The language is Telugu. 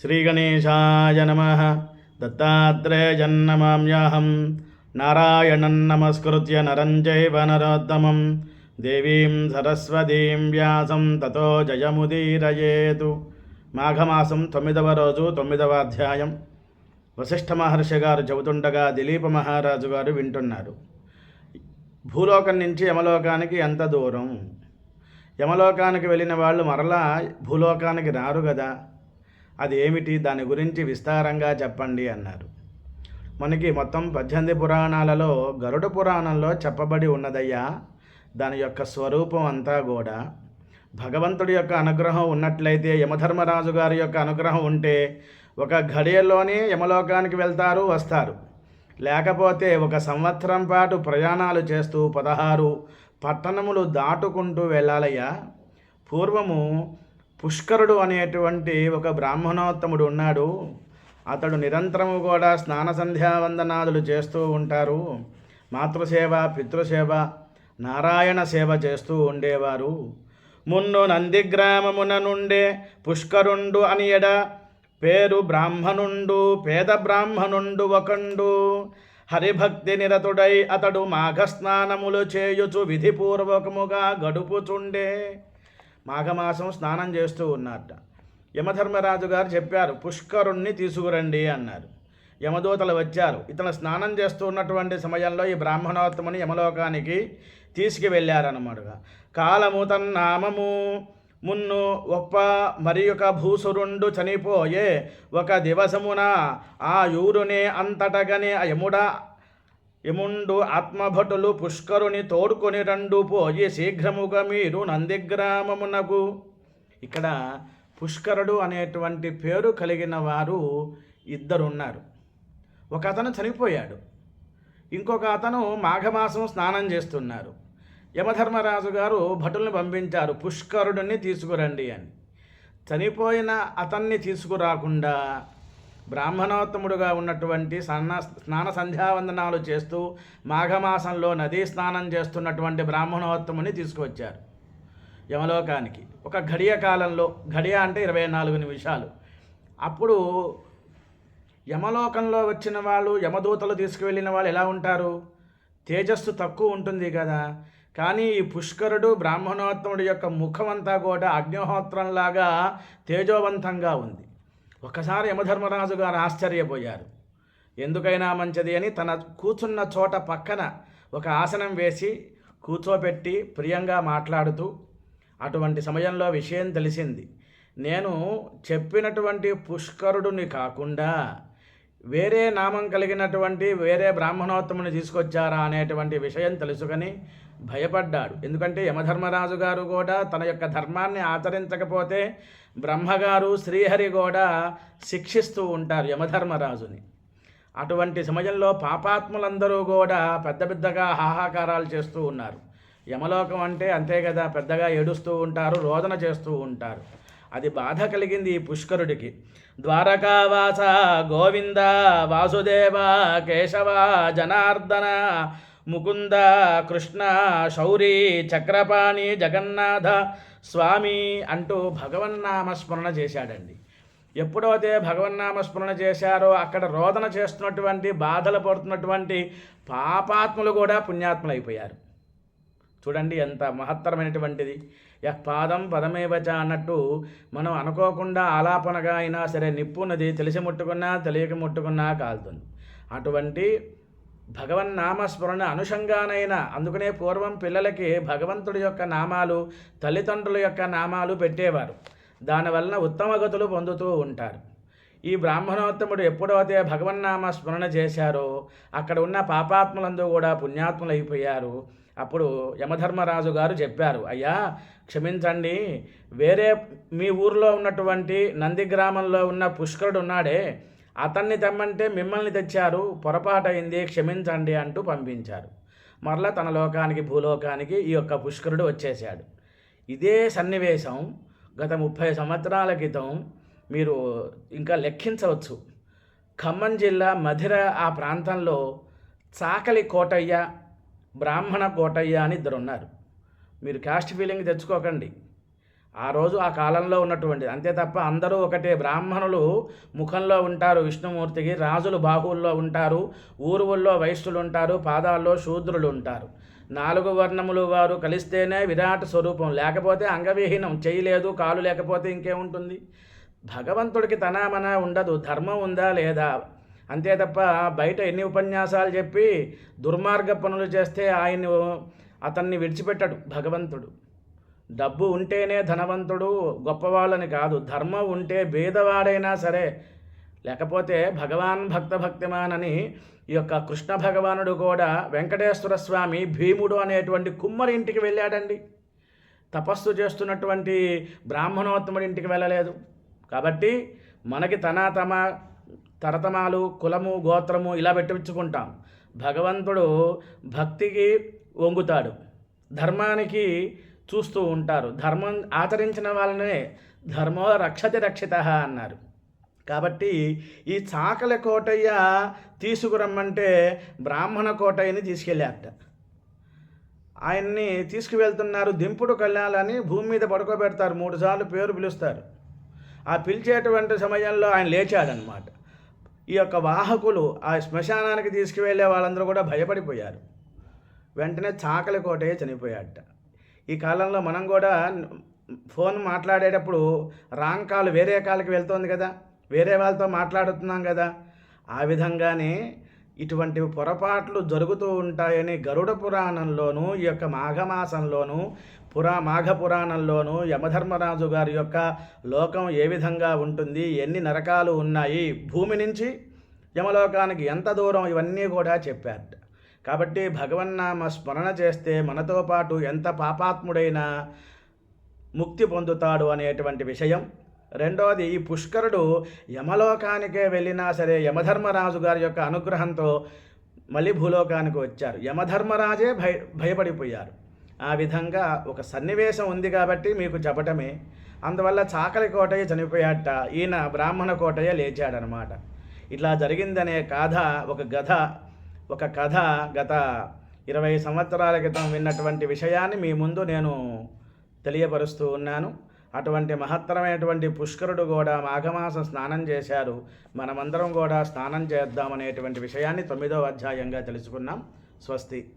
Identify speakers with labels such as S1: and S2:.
S1: శ్రీగణేశాయ నమ. దత్తాత్రేయన్నమామ్యాహం. నారాయణం నమస్కృత్య నరం చైవ నరోత్తమం. దేవీం సరస్వతీం వ్యాసం తతో జయముదీరయేతు. మాఘమాసం తొమ్మిదవ రోజు తొమ్మిదవ అధ్యాయం. వశిష్ఠ మహర్షి గారు చెబుతుండగా దిలీప మహారాజు గారు వింటున్నారు. భూలోకం నుంచి యమలోకానికి ఎంత దూరం? యమలోకానికి వెళ్ళిన వాళ్ళు మరలా భూలోకానికి రారు కదా అది ఏమిటి దాని గురించి విస్తారంగా చెప్పండి అన్నారు. మనకి మొత్తం పద్దెనిమిది పురాణాలలో గరుడ పురాణంలో చెప్పబడి ఉన్నదయ్యా దాని యొక్క స్వరూపం అంతా కూడా భగవంతుడి యొక్క అనుగ్రహం ఉన్నట్లయితే యమధర్మరాజు గారి యొక్క అనుగ్రహం ఉంటే ఒక ఘడియల్లోనే యమలోకానికి వెళ్తారు వస్తారు. లేకపోతే ఒక సంవత్సరం పాటు ప్రయాణాలు చేస్తూ పదహారు పట్టణములు దాటుకుంటూ వెళ్ళాలయ్యా. పూర్వము పుష్కరుడు అనేటువంటి ఒక బ్రాహ్మణోత్తముడు ఉన్నాడు. అతడు నిరంతరము కూడా స్నాన సంధ్యావందనాదులు చేస్తూ ఉంటారు. మాతృసేవ పితృసేవ నారాయణ సేవ చేస్తూ ఉండేవారు. మున్ను నందిగ్రామమున నుండే పుష్కరుండు అని ఎడ పేరు బ్రాహ్మణుండు పేద బ్రాహ్మణుండు ఒకండు. హరిభక్తి నిరతుడై అతడు మాఘస్నానములు చేయుచు విధిపూర్వకముగా గడుపుచుండే. మాఘమాసం స్నానం చేస్తూ ఉన్నారట. యమధర్మరాజు గారు చెప్పారు పుష్కరుణ్ణి తీసుకురండి అన్నారు. యమదూతలు వచ్చారు ఇతను స్నానం చేస్తూ ఉన్నటువంటి సమయంలో ఈ బ్రాహ్మణోత్తముని యమలోకానికి తీసుకువెళ్ళారన్నమాటగా కాలము తన్నామము మున్ను ఒప్ప మరి ఒక భూసురుండు చనిపోయే ఒక దివసమున ఆ యూరునే అంతటగనే ఆ యముడ యముండు ఆత్మభటులు పుష్కరుని తోడుకొని రండు పోయి శీఘ్రముగా మీరు నందిగ్రామమునకు. ఇక్కడ పుష్కరుడు అనేటువంటి పేరు కలిగిన వారు ఇద్దరు ఉన్నారు ఒక అతను చనిపోయాడు. ఇంకొక అతను మాఘమాసం స్నానం చేస్తున్నారు. యమధర్మరాజు గారు భటుల్ని పంపించారు పుష్కరుడిని తీసుకురండి అని. చనిపోయిన అతన్ని తీసుకురాకుండా బ్రాహ్మణోత్తముడుగా ఉన్నటువంటి సన్న స్నాన సంధ్యావందనాలు చేస్తూ మాఘమాసంలో నదీ స్నానం చేస్తున్నటువంటి బ్రాహ్మణోత్తముని తీసుకువచ్చారు యమలోకానికి. ఒక ఘడియ కాలంలో ఘడియ అంటే ఇరవై నాలుగు నిమిషాలు. అప్పుడు యమలోకంలో వచ్చిన వాళ్ళు యమదూతలు తీసుకువెళ్ళిన వాళ్ళు ఎలా ఉంటారు? తేజస్సు తక్కువ ఉంటుంది కదా. కానీ ఈ పుష్కరుడు బ్రాహ్మణోత్తముడి యొక్క ముఖం అంతా కూడా అగ్నిహోత్రంలాగా తేజోవంతంగా ఉంది. ఒకసారి యమధర్మరాజు గారు ఆశ్చర్యపోయారు. ఎందుకైనా మంచిది అని తన కూర్చున్న చోట పక్కన ఒక ఆసనం వేసి కూర్చోబెట్టి ప్రియంగా మాట్లాడుతూ అటువంటి సమయంలో విషయం తెలిసింది. నేను చెప్పినటువంటి పుష్కరుడిని కాకుండా వేరే నామం కలిగినటువంటి వేరే బ్రాహ్మణోత్తముని తీసుకొచ్చారా అనేటువంటి విషయం తెలుసుకొని భయపడ్డాడు. ఎందుకంటే యమధర్మరాజు గారు కూడా తన యొక్క ధర్మాన్ని ఆచరించకపోతే బ్రహ్మగారు శ్రీహరి కూడా శిక్షిస్తూ ఉంటారు యమధర్మరాజుని. అటువంటి సమయంలో పాపాత్ములందరూ కూడా పెద్ద పెద్దగా హాహాకారాలు చేస్తూ ఉన్నారు. యమలోకం అంటే అంతే కదా పెద్దగా ఏడుస్తూ ఉంటారు రోదన చేస్తూ ఉంటారు. అది బాధ కలిగింది పుష్కరుడికి. ద్వారకావాస గోవింద వాసుదేవ కేశవ జనార్దన ముకుంద కృష్ణ శౌరి చక్రపాణి జగన్నాథ స్వామి అంటూ భగవన్నామ స్మరణ చేశాడండి. ఎప్పుడైతే భగవన్నామ స్మరణ చేశారో అక్కడ రోదన చేస్తున్నటువంటి బాధలు పడుతున్నటువంటి పాపాత్ములు కూడా పుణ్యాత్ములు అయిపోయారు చూడండి ఎంత మహత్తరమైనటువంటిది. యహ్ పాదం పదమేవచ అన్నట్టు మనం అనుకోకుండా ఆలాపనగా అయినా సరే నిప్పున్నది తెలిసి ముట్టుకున్నా తెలియక ముట్టుకున్నా కాలుతుంది. అటువంటి భగవన్నామస్మరణ అనుషంగానైనా అందుకనే పూర్వం పిల్లలకి భగవంతుడి యొక్క నామాలు తల్లిదండ్రుల యొక్క నామాలు పెట్టేవారు. దానివలన ఉత్తమ గతులు పొందుతూ ఉంటారు. ఈ బ్రాహ్మణోత్తముడు ఎప్పుడైతే భగవన్నామ స్మరణ చేశారో అక్కడ ఉన్న పాపాత్ములందరూ కూడా పుణ్యాత్ములు అయిపోయారు అప్పుడు యమధర్మరాజు గారు చెప్పారు అయ్యా క్షమించండి. వేరే మీ ఊర్లో ఉన్నటువంటి నంది గ్రామంలో ఉన్న పుష్కరుడు ఉన్నాడే. అతన్ని తెమ్మంటే మిమ్మల్ని తెచ్చారు. పొరపాటైంది క్షమించండి అంటూ పంపించారు. మరలా తన లోకానికి భూలోకానికి ఈ యొక్క పుష్కరుడు వచ్చేసాడు ఇదే సన్నివేశం గత ముప్పై సంవత్సరాల క్రితం మీరు ఇంకా లెక్కించవచ్చు. ఖమ్మం జిల్లా మధిర ఆ ప్రాంతంలో చాకలి కోటయ్య బ్రాహ్మణ కోటయ్య అని ఇద్దరు ఉన్నారు మీరు కాస్ట్ ఫీలింగ్ తెచ్చుకోకండి. ఆ రోజు ఆ కాలంలో ఉన్నటువంటిది. అంతే తప్ప అందరూ ఒకటే. బ్రాహ్మణులు ముఖంలో ఉంటారు విష్ణుమూర్తికి రాజులు బాహువుల్లో ఉంటారు ఊరువుల్లో వైశ్యులు ఉంటారు పాదాల్లో శూద్రులు ఉంటారు. నాలుగు వర్ణములు వారు కలిస్తేనే విరాట్ స్వరూపం. లేకపోతే అంగవిహీనం. చేయలేదు కాలు లేకపోతే ఇంకేముంటుంది? భగవంతుడికి తనామన ఉండదు. ధర్మం ఉందా లేదా? అంతే తప్ప బయట ఎన్ని ఉపన్యాసాలు చెప్పి దుర్మార్గ పనులు చేస్తే ఆయన్ని అతన్ని విడిచిపెట్టడు భగవంతుడు. డబ్బు ఉంటేనే ధనవంతుడు గొప్పవాళ్ళని కాదు. ధర్మం ఉంటే భేదవాడైనా సరే లేకపోతే భగవాన్ భక్త భక్తిమాన్ అని ఈ యొక్క కృష్ణ భగవానుడు కూడా వెంకటేశ్వర స్వామి భీముడు అనేటువంటి కుమ్మరి ఇంటికి వెళ్ళాడండి. తపస్సు చేస్తున్నటువంటి బ్రాహ్మణోత్తముడి ఇంటికి వెళ్ళలేదు. కాబట్టి మనకి తన తమ తరతమాలు కులము గోత్రము ఇలా పెట్టించుకుంటాం. భగవంతుడు భక్తికి వంగుతాడు. ధర్మానికి చూస్తూ ఉంటారు. ధర్మం ఆచరించిన వాళ్ళనే ధర్మో రక్షతి రక్షిత అన్నారు. కాబట్టి ఈ చాకల కోటయ్య తీసుకురమ్మంటే బ్రాహ్మణ కోటయ్యని తీసుకెళ్ళారట. ఆయన్ని తీసుకువెళ్తున్నారు దింపుడు కళ్యాణాలని భూమి మీద పడుకోబెడతారు. మూడుసార్లు పేరు పిలుస్తారు. ఆ పిలిచేటువంటి సమయంలో ఆయన లేచాడనమాట ఈ యొక్క వాహకులు ఆ శ్మశానానికి తీసుకువెళ్ళే వాళ్ళందరూ కూడా భయపడిపోయారు. వెంటనే చాకలి కోటయ్య చనిపోయాడట. ఈ కాలంలో మనం కూడా ఫోన్ మాట్లాడేటప్పుడు రాంగ్ కాల్ వేరే కాల్కి వెళ్తోంది కదా వేరే వాళ్ళతో మాట్లాడుతున్నాం కదా ఆ విధంగానే ఇటువంటి పొరపాట్లు జరుగుతూ ఉంటాయని గరుడ పురాణంలోనూ ఈ యొక్క మాఘమాసంలోనూ పురా మాఘపురాణంలోనూ యమధర్మరాజు గారి యొక్క లోకం ఏ విధంగా ఉంటుంది? ఎన్ని నరకాలు ఉన్నాయి? భూమి నుంచి యమలోకానికి ఎంత దూరం? ఇవన్నీ కూడా చెప్పారు కాబట్టి భగవన్నామ స్మరణ చేస్తే మనతో పాటు ఎంత పాపాత్ముడైనా ముక్తి పొందుతాడు అనేటువంటి విషయం. రెండవది ఈ పుష్కరుడు యమలోకానికే వెళ్ళినా సరే యమధర్మరాజు గారి యొక్క అనుగ్రహంతో మళ్ళీ భూలోకానికి వచ్చారు. యమధర్మరాజే భయ భయపడిపోయారు. ఆ విధంగా ఒక సన్నివేశం ఉంది కాబట్టి మీకు చెప్పటమే. అందువల్ల చాకలి కోటయ్య చనిపోయాట. ఈయన బ్రాహ్మణ కోటయ్య లేచాడనమాట. ఇట్లా జరిగిందనే కథ ఒక గథ ఒక కథ గత ఇరవై సంవత్సరాల క్రితం విన్నటువంటి విషయాన్ని మీ ముందు నేను తెలియపరుస్తూ ఉన్నాను. అటువంటి మహత్తరమైనటువంటి పుష్కరుడు కూడా మాఘమాసం స్నానం చేశారు. మనమందరం కూడా స్నానం చేద్దామనేటువంటి విషయాన్ని తొమ్మిదో అధ్యాయంగా తెలుసుకున్నాం. స్వస్తి.